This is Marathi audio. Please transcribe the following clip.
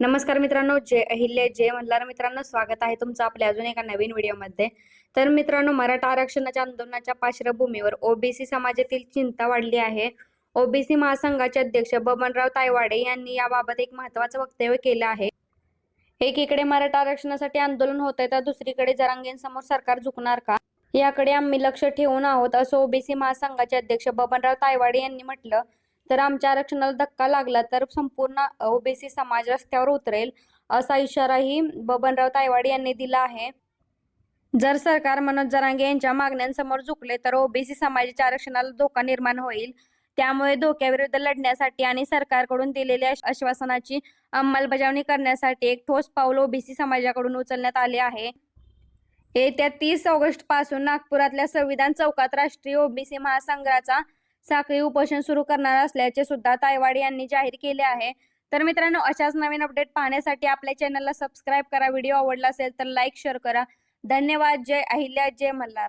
नमस्कार मित्रांनो जय अहिल्या जय मल्हार. मित्रांनो स्वागत आहे तुमचं आपल्या अजून एका नवीन व्हिडिओमध्ये. तर मित्रांनो मराठा आरक्षणाच्या आंदोलनाच्या पार्श्वभूमीवर ओबीसी समाजातील चिंता वाढली आहे. ओबीसी महासंघाचे अध्यक्ष बबनराव तायवाडे यांनी याबाबत एक महत्वाचं वक्तव्य केलं आहे. एकीकडे मराठा आरक्षणासाठी आंदोलन होत आहे तर दुसरीकडे जरांगेंसमोर सरकार झुकणार का? याकडे आम्ही लक्ष ठेवून आहोत असं ओबीसी महासंघाचे अध्यक्ष बबनराव तायवाडे यांनी म्हटलं. तर आमच्या आरक्षणाला धक्का लागला तर संपूर्ण ओबीसी समाज रस्त्यावर उतरेल असा इशाराही बबनराव तायवाड यांनी दिला आहे. जर सरकार मनोज जरांगे यांच्या मागण्यांसमोर झुकले तर ओबीसी समाजाच्या आरक्षणाला धोका निर्माण होईल. त्यामुळे धोक्याविरुद्ध लढण्यासाठी आणि सरकारकडून दिलेल्या आश्वासनाची अंमलबजावणी करण्यासाठी एक ठोस पाऊल ओबीसी समाजाकडून उचलण्यात आले आहे. येत्या तीस ऑगस्टपासून नागपुरातल्या संविधान चौकात राष्ट्रीय ओबीसी महासंघाचा साखळी उपोषण सुरू करणार असल्याचे सुद्धा तायवाड यांनी जाहीर केले आहे. तर मित्रांनो अशाच नवीन अपडेट पाहण्यासाठी आपल्या चॅनलला सबस्क्राईब करा. व्हिडिओ आवडला असेल तर लाईक शेअर करा. धन्यवाद. जय अहिल्या. जय मल्हार.